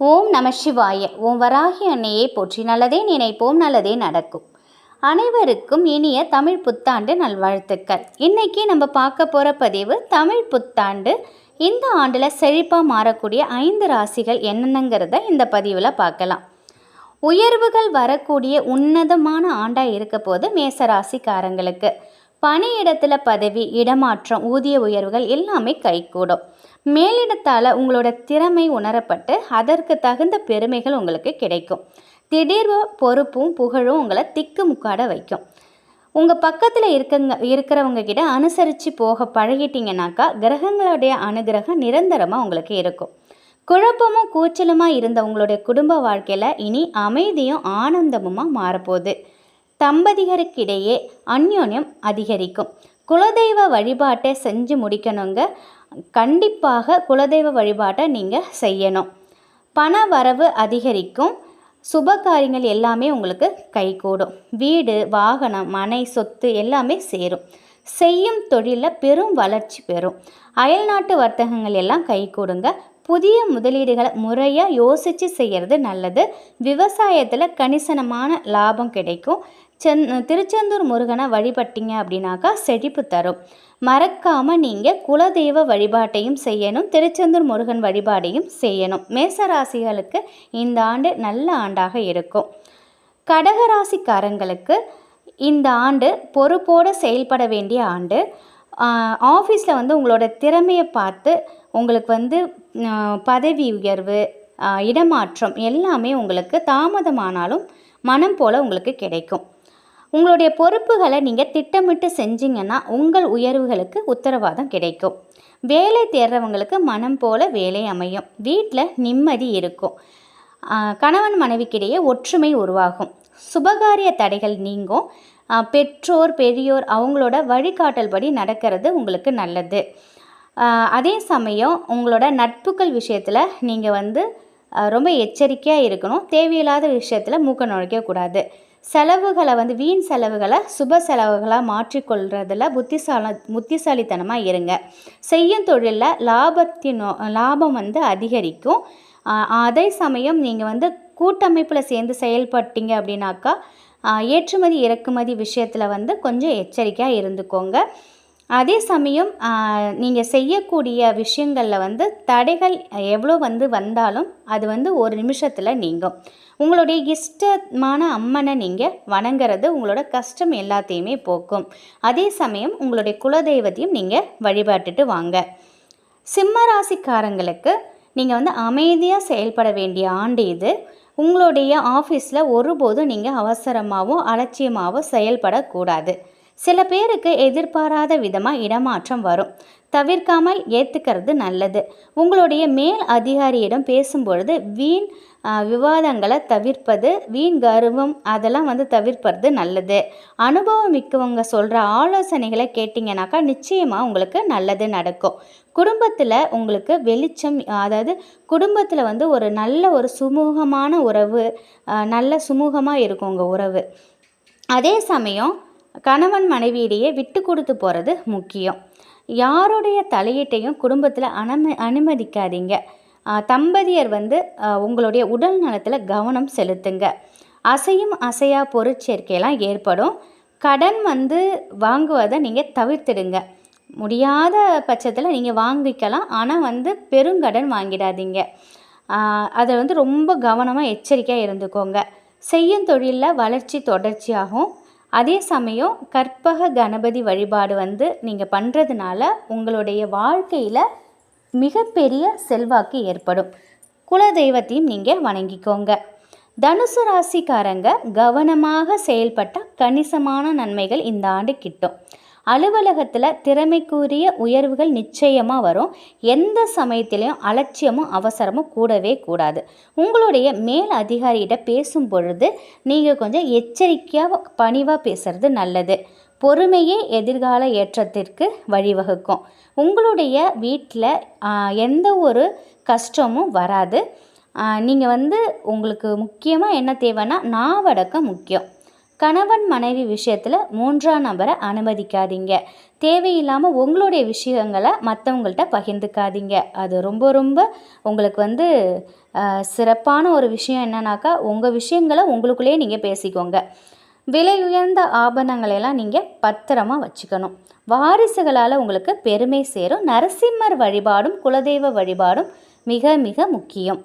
ஓம் நம சிவாய. ஓம் வராகி அன்னையை போற்றி. நல்லதே நினைப்போம் நல்லதே நடக்கும். அனைவருக்கும் இனிய தமிழ் புத்தாண்டு நல்வாழ்த்துக்கள். இன்னைக்கு நம்ம பார்க்க போகிற பதிவு தமிழ் புத்தாண்டு. இந்த ஆண்டில் செழிப்பாக மாறக்கூடிய ஐந்து ராசிகள் என்னென்னங்கிறத இந்த பதிவில் பார்க்கலாம். உயர்வுகள் வரக்கூடிய உன்னதமான ஆண்டாக இருக்க போது மேசராசிக்காரங்களுக்கு பணியிடத்தில் பதவி இடமாற்றம் ஊதிய உயர்வுகள் எல்லாமே கைகூடும். மேலிடத்தால் உங்களோட திறமை உணரப்பட்டு அதற்கு தகுந்த பெருமைகள் உங்களுக்கு கிடைக்கும். திடீர் பொறுப்பும் புகழும் உங்களை திக்கு முக்காட வைக்கும். உங்கள் பக்கத்தில் இருக்கங்க இருக்கிறவங்க கிட்ட அனுசரித்து போக பழகிட்டீங்கனாக்கா கிரகங்களுடைய அனுகிரகம் நிரந்தரமாக உங்களுக்கு இருக்கும். குழப்பமும் கூச்சலுமா இருந்த உங்களுடைய குடும்ப வாழ்க்கையில் இனி அமைதியும் ஆனந்தமுமாக மாறப்போகுது. தம்பதியருக்கிடையே அந்யோன்யம் அதிகரிக்கும். குலதெய்வ வழிபாட்டை செஞ்சு முடிக்கணுங்க. கண்டிப்பாக குலதெய்வ வழிபாட்டை நீங்கள் செய்யணும். பண வரவு அதிகரிக்கும். சுப காரியங்கள் எல்லாமே உங்களுக்கு கைகூடும். வீடு வாகனம் மனை சொத்து எல்லாமே சேரும். செய்யும் தொழிலில் பெரும் வளர்ச்சி பெறும். அயல்நாட்டு வர்த்தகங்கள் எல்லாம் கைகூடுங்க. புதிய முதலீடுகளை முறையாக யோசித்து செய்கிறது நல்லது. விவசாயத்தில் கணிசனமான லாபம் கிடைக்கும். செந் திருச்செந்தூர் முருகனை வழிபட்டீங்க அப்படின்னாக்கா செழிப்பு தரும். மறக்காமல் நீங்கள் குலதெய்வ வழிபாட்டையும் செய்யணும் திருச்செந்தூர் முருகன் வழிபாடையும் செய்யணும். மேசராசிகளுக்கு இந்த ஆண்டு நல்ல ஆண்டாக இருக்கும். கடகராசிக்காரங்களுக்கு இந்த ஆண்டு பொறுப்போடு செயல்பட வேண்டிய ஆண்டு. ஆஃபீஸில் வந்து உங்களோட திறமையை பார்த்து உங்களுக்கு வந்து பதவி உயர்வு இடமாற்றம் எல்லாமே உங்களுக்கு தாமதமானாலும் மனம் போல் உங்களுக்கு கிடைக்கும். உங்களுடைய பொறுப்புகளை நீங்கள் திட்டமிட்டு செஞ்சீங்கன்னா உங்கள் உயர்வுகளுக்கு உத்தரவாதம் கிடைக்கும். வேலை தேடுறவங்களுக்கு மனம் போல வேலை அமையும். வீட்டில் நிம்மதி இருக்கும். கணவன் மனைவிக்கிடையே ஒற்றுமை உருவாகும். சுபகாரிய தடைகள் நீங்கும். பெற்றோர் பெரியோர் அவங்களோட வழிகாட்டல் படி நடக்கிறது உங்களுக்கு நல்லது. அதே சமயம் உங்களோட நட்புகள் விஷயத்தில் நீங்கள் வந்து ரொம்ப எச்சரிக்கையாக இருக்கணும். தேவையில்லாத விஷயத்தில் மூக்க நுழைக்கக்கூடாது. செலவுகளை வந்து வீண் செலவுகளை சுப செலவுகளாக மாற்றிக்கொள்கிறதுல புத்திசால புத்திசாலித்தனமாக இருங்க. செய்யும் தொழிலில் லாபத்தின் லாபம் வந்து அதிகரிக்கும். அதே சமயம் நீங்கள் வந்து கூட்டமைப்பில் சேர்ந்து செயல்பட்டீங்க அப்படின்னாக்கா ஏற்றுமதி இறக்குமதி விஷயத்தில் வந்து கொஞ்சம் எச்சரிக்கையாக இருந்துக்கோங்க. அதே சமயம் நீங்கள் செய்யக்கூடிய விஷயங்களில் வந்து தடைகள் எவ்வளோ வந்து வந்தாலும் அது வந்து ஒரு நிமிஷத்தில் நீங்கும். உங்களுடைய இஷ்டமான அம்மனை நீங்கள் வணங்குறது உங்களோட கஷ்டம் எல்லாத்தையுமே போக்கும். அதே சமயம் உங்களுடைய குலதெய்வத்தையும் நீங்கள் வழிபாட்டுட்டு வாங்க. சிம்ம ராசிக்காரங்களுக்கு நீங்கள் வந்து அமைதியாக செயல்பட வேண்டிய ஆண்டு இது. உங்களுடைய ஆஃபீஸில் ஒருபோதும் நீங்கள் அவசரமாகவும் அலட்சியமாகவும் செயல்படக்கூடாது. சில பேருக்கு எதிர்பாராத விதமாக இடமாற்றம் வரும். தவிர்க்காமல் ஏற்றுக்கிறது நல்லது. உங்களுடைய மேல் அதிகாரியிடம் பேசும்பொழுது வீண் விவாதங்களை தவிர்ப்பது வீண் கர்வம் அதெல்லாம் வந்து தவிர்ப்பது நல்லது. அனுபவம் மிக்கவங்க சொல்கிற ஆலோசனைகளை கேட்டிங்கனாக்கா நிச்சயமாக உங்களுக்கு நல்லது நடக்கும். குடும்பத்தில் உங்களுக்கு வெளிச்சம் அதாவது குடும்பத்தில் வந்து ஒரு நல்ல ஒரு சுமூகமான உறவு நல்ல சுமூகமாக இருக்கும் உங்கள் உறவு. அதே சமயம் கணவன் மனைவியிடையே விட்டு கொடுத்து போகிறது முக்கியம். யாருடைய தலையீட்டையும் குடும்பத்தில் அனும அனுமதிக்காதீங்க. தம்பதியர் வந்து உங்களுடைய உடல் நலத்தில் கவனம் செலுத்துங்க. அசையும் அசையா பொருட்சேர்க்கையெல்லாம் ஏற்படும். கடன் வந்து வாங்குவதை நீங்கள் தவிர்த்துடுங்க. முடியாத பட்சத்தில் நீங்கள் வாங்கிக்கலாம். ஆனால் வந்து பெருங்கடன் வாங்கிடாதீங்க. அதை வந்து ரொம்ப கவனமாக எச்சரிக்கையாக இருந்துக்கோங்க. செய்யும் தொழிலில் வளர்ச்சி தொடர்ச்சியாகும். அதே சமயம் கற்பக கணபதி வழிபாடு வந்து நீங்கள் பண்ணுறதுனால உங்களுடைய வாழ்க்கையில் மிகப்பெரிய செல்வாக்கு ஏற்படும். குலதெய்வத்தையும் நீங்கள் வணங்கிக்கோங்க. தனுசு ராசிக்காரங்க கவனமாக செயல்பட்டால் கணிசமான நன்மைகள் இந்த ஆண்டு கிட்டும். அலுவலகத்தில் திறமைக்குரிய உயர்வுகள் நிச்சயமாக வரும். எந்த சமயத்திலையும் அலட்சியமும் அவசரமும் கூடவே கூடாது. உங்களுடைய மேல் அதிகாரிகிட்ட பேசும் பொழுது நீங்கள் கொஞ்சம் எச்சரிக்கையாக பணிவாக பேசுகிறது நல்லது. பொறுமையே எதிர்கால ஏற்றத்திற்கு வழிவகுக்கும். உங்களுடைய வீட்டில் எந்த ஒரு கஷ்டமும் வராது. நீங்கள் வந்து உங்களுக்கு முக்கியமாக என்ன தேவைன்னா நாவடக்கம் முக்கியம். கணவன் மனைவி விஷயத்தில் மூன்றாம் நபரை அனுமதிக்காதீங்க. தேவையில்லாமல் உங்களுடைய விஷயங்களை மற்றவங்கள்ட்ட பகிர்ந்துக்காதீங்க. அது ரொம்ப ரொம்ப உங்களுக்கு வந்து சிறப்பான ஒரு விஷயம் என்னன்னாக்கா உங்கள் விஷயங்களை உங்களுக்குள்ளேயே நீங்கள் பேசிக்கோங்க. விலை உயர்ந்த ஆபரணங்களை எல்லாம் நீங்கள் பத்திரமா வச்சுக்கணும். வாரிசுகளால் உங்களுக்கு பெருமை சேரும். நரசிம்மர் வழிபாடும் குலதெய்வ வழிபாடும் மிக மிக முக்கியம்.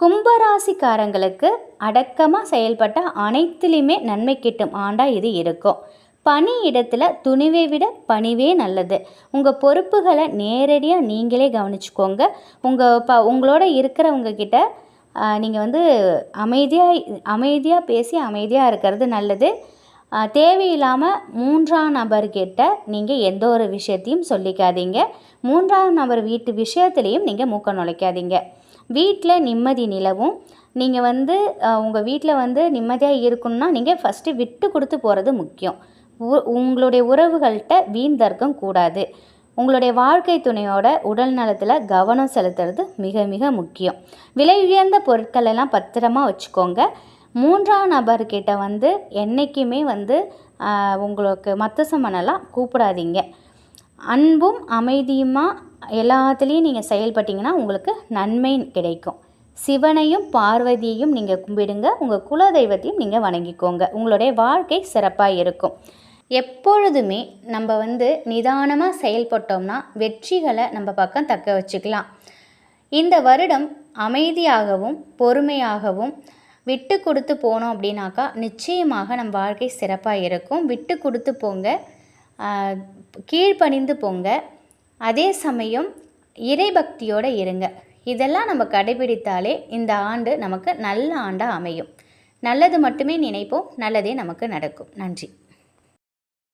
கும்பராசிக்காரங்களுக்கு அடக்கமாக செயல்பட்ட அனைத்துலேயுமே நன்மை கிட்டும் ஆண்டாக இது இருக்கும். பணி இடத்துல துணிவை விட பணிவே நல்லது. உங்கள் பொறுப்புகளை நேரடியாக நீங்களே கவனிச்சுக்கோங்க. உங்கள் ப உங்களோட இருக்கிறவங்க கிட்ட நீங்கள் வந்து அமைதியாக அமைதியாக பேசி அமைதியாக இருக்கிறது நல்லது. தேவையில்லாமல் மூன்றாம் நபர்கிட்ட நீங்கள் எந்த ஒரு விஷயத்தையும் சொல்லிக்காதீங்க. மூன்றாம் நபர் வீட்டு விஷயத்துலேயும் நீங்கள் மூக்க நுழைக்காதீங்க. வீட்டில் நிம்மதி நிலவும். நீங்கள் வந்து உங்கள் வீட்டில் வந்து நிம்மதியாக இருக்கணும்னா நீங்கள் ஃபஸ்ட்டு விட்டு கொடுத்து போகிறது முக்கியம். உ- உங்களுடைய உறவுகள்கிட்ட வீண் தர்க்கம் கூடாது. உங்களுடைய வாழ்க்கை துணையோட உடல் நலத்தில் கவனம் செலுத்துறது மிக மிக முக்கியம். விலை உயர்ந்த பொருட்களெல்லாம் பத்திரமா வச்சுக்கோங்க. மூன்றாம் நபர்கிட்ட வந்து என்றைக்குமே வந்து உங்களுக்கு மத்த சமனெல்லாம் கூப்பிடாதீங்க. அன்பும் அமைதியுமா? எல்லாத்துலேயும் நீங்கள் செயல்பட்டீங்கன்னா உங்களுக்கு நன்மை கிடைக்கும். சிவனையும் பார்வதியையும் நீங்கள் கும்பிடுங்க. உங்கள் குலதெய்வத்தையும் நீங்கள் வணங்கிக்கோங்க. உங்களுடைய வாழ்க்கை சிறப்பாக இருக்கும். எப்பொழுதுமே நம்ம வந்து நிதானமாக செயல்பட்டோம்னா வெற்றிகளை நம்ம பக்கம் தக்க வச்சுக்கலாம். இந்த வருடம் அமைதியாகவும் பொறுமையாகவும் விட்டு கொடுத்து போனோம் அப்படின்னாக்கா நிச்சயமாக நம் வாழ்க்கை சிறப்பாக இருக்கும். விட்டு கொடுத்து போங்க. கீழ்ப்பணிந்து போங்க. அதே சமயம் இறைபக்தியோடு இருங்க. இதெல்லாம் நம்ம கடைபிடித்தாலே இந்த ஆண்டு நமக்கு நல்ல ஆண்டாக அமையும். நல்லது மட்டுமே நினைப்போம் நல்லதே நமக்கு நடக்கும். நன்றி.